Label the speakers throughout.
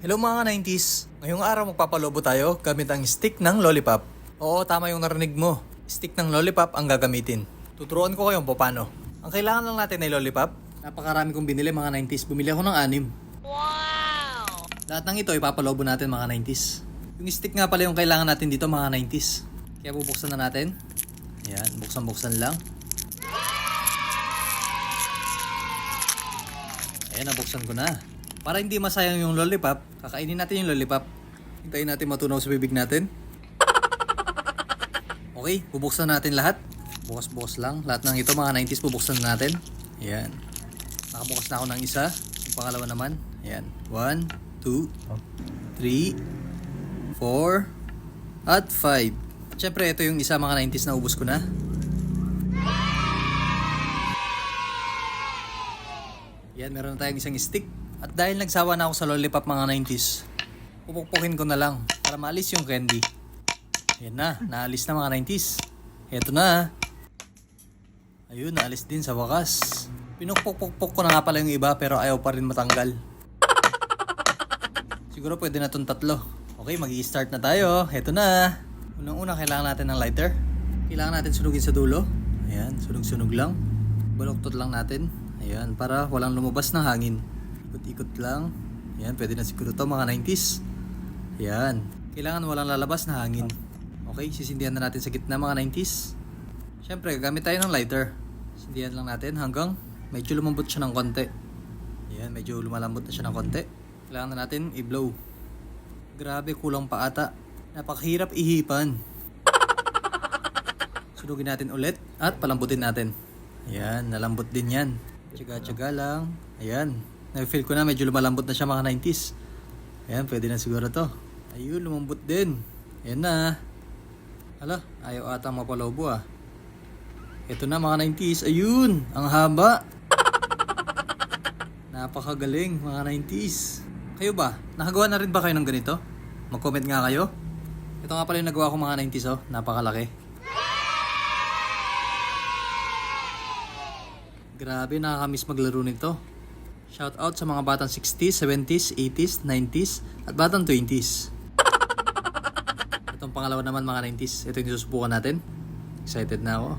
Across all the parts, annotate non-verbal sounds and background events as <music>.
Speaker 1: Hello mga 90s! Ngayong araw magpapalobo tayo gamit ang stick ng lollipop. Oo, tama yung narinig mo. Stick ng lollipop ang gagamitin. Tuturuan ko kayo paano. Ang kailangan lang natin ay lollipop. Napakarami kong binili mga 90s. Bumili ako ng anim.
Speaker 2: Wow!
Speaker 1: Lahat ng ito ipapalobo natin mga 90s. Yung stick nga pala yung kailangan natin dito mga 90s. Kaya bubuksan na natin. Yan, buksan-buksan lang. Ayan, nabuksan ko na. Para hindi masayang yung lollipop, kakainin natin yung lollipop. Hintayin natin matunaw sa bibig natin. Okay, bubuksan natin lahat. Bukas-bukas lang. Lahat ng ito mga 90s bubuksan na natin. Ayan. Nakabukas na ako ng isa. Yung pangalawa naman. Ayan. 1, 2, 3, 4, at 5. Siyempre, ito yung isa mga 90s na ubus ko na. Yan, meron na tayong isang stick. At dahil nagsawa na ako sa lollipop mga 90s, pupukpukin ko na lang para maalis yung candy. Yan na, naalis na mga 90s. Eto na. Ayun, naalis din sa wakas. Pinukpukpukpuk ko na nga pala yung iba pero ayaw pa rin matanggal. Siguro pwede na tong tatlo. Okay, mag start na tayo. Heto na. Unang-una, kailangan natin ng lighter. Kailangan natin sunugin sa dulo. Ayan, sunog-sunog lang. Baluktot lang natin. Ayan, para walang lumabas na hangin. Ikot-ikot lang. Ayan, pwede na siguro to mga 90s. Ayan. Kailangan walang lalabas na hangin. Okay, sisindihan na natin sa gitna mga 90s. Siyempre, gagamit tayo ng lighter. Sindihan lang natin hanggang medyo lumambot siya ng konti. Ayan, medyo lumalambot na siya ng konti. Kailangan na natin i-blow. Grabe, kulang pa ata. Napakahirap ihipan. Sunugin natin ulit at palambutin natin. Ayan, nalambot din yan. Tsaga-tsaga lang. Ayan, na-feel ko na medyo lumalambot na siya mga 90s. Ayan, pwede na siguro to. Ayun, lumambot din. Ayan na. Hala, ayaw ata mapalobo ah. Ito na mga 90s. Ayun, ang haba. Napakagaling mga 90s. Kayo ba? Nakagawa na rin ba kayo ng ganito? Mag-comment nga kayo. Ito nga pala yung nagawa ko mga 90s oh. Napakalaki. Grabe, nakakamiss maglaro nito. Shout out sa mga batang 60s, 70s, 80s, 90s, at batang 20s. Itong pangalawa naman mga 90s. Ito yung susubukan natin. Excited na ako.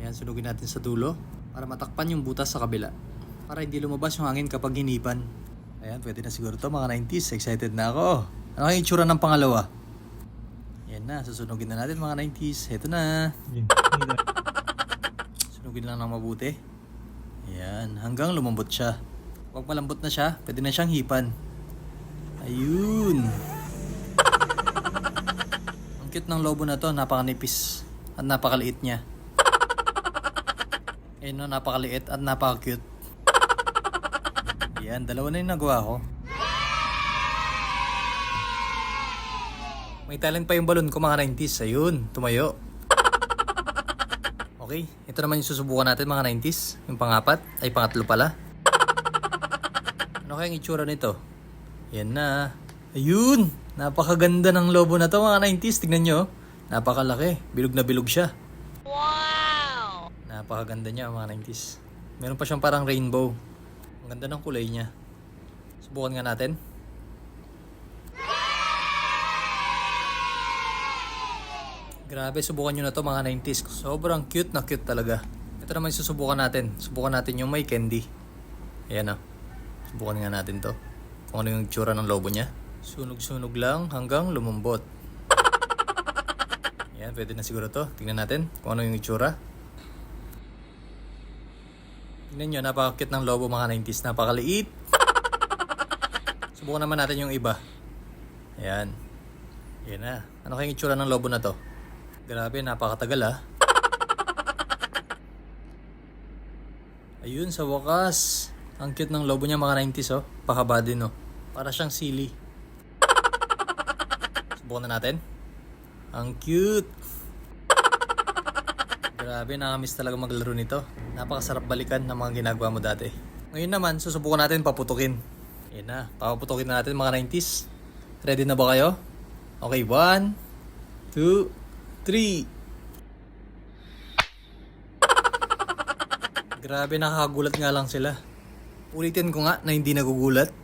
Speaker 1: Ayan, sunugin natin sa dulo para matakpan yung butas sa kabila. Para hindi lumabas yung hangin kapag hinipan. Ayan, pwede na siguro to mga 90s. Excited na ako. Ano kayong itsura ng pangalawa? Ayan na, susunugin na natin mga 90s. Ito na. Sunugin lang ng mabuti. Ayan, hanggang lumambot siya. Pag malambot na siya, pwede na siyang hipan. Ayun. <laughs> Ang cute ng lobo na to, napakanipis. At napakaliit niya. Ayun no, napakaliit at napaka-cute. Ayan, dalawa na yung nagawa ko. May talent pa yung balon ko mga 90s. Ayun, tumayo. Okay, ito naman yung susubukan natin mga 90s. Yung pangapat, ay pangatlo pala. Ano kayang itsura nito? Yan na. Ayun! Napakaganda ng lobo na to mga 90s. Tignan nyo. Napakalaki. Bilog na bilog siya.
Speaker 2: Wow!
Speaker 1: Napakaganda niya mga 90s. Meron pa siyang parang rainbow. Ang ganda ng kulay niya. Subukan nga natin. Grabe, subukan nyo na to mga 90s. Sobrang cute na cute talaga. Ito naman susubukan natin. Subukan natin yung may candy. Ayan o. Subukan nga natin to. Kung ano yung tsura ng lobo niya. Sunog-sunog lang hanggang lumambot. <laughs> Ayan, pwede na siguro to. Tingnan natin kung ano yung itsura. Tingnan nyo, napaka-cute ng lobo mga 90s. Napakaliit. <laughs> Subukan naman natin yung iba. Ayan. Ayan na. Ano kayong itsura ng lobo na to? Grabe, napakatagal ah. Ayun, sa wakas. Ang cute ng lobo niya mga 90s oh. Pakaba din oh. Para siyang sili. Subukan na natin. Ang cute. Grabe, nakamiss talaga maglaro nito. Napakasarap balikan ng mga ginagawa mo dati. Ngayon naman, susubukan natin paputukin. Yan na, papaputukin na natin mga 90s. Ready na ba kayo? Okay, one, two, three. Grabe, nakakagulat nga lang sila. Ulitin ko nga na hindi nagugulat.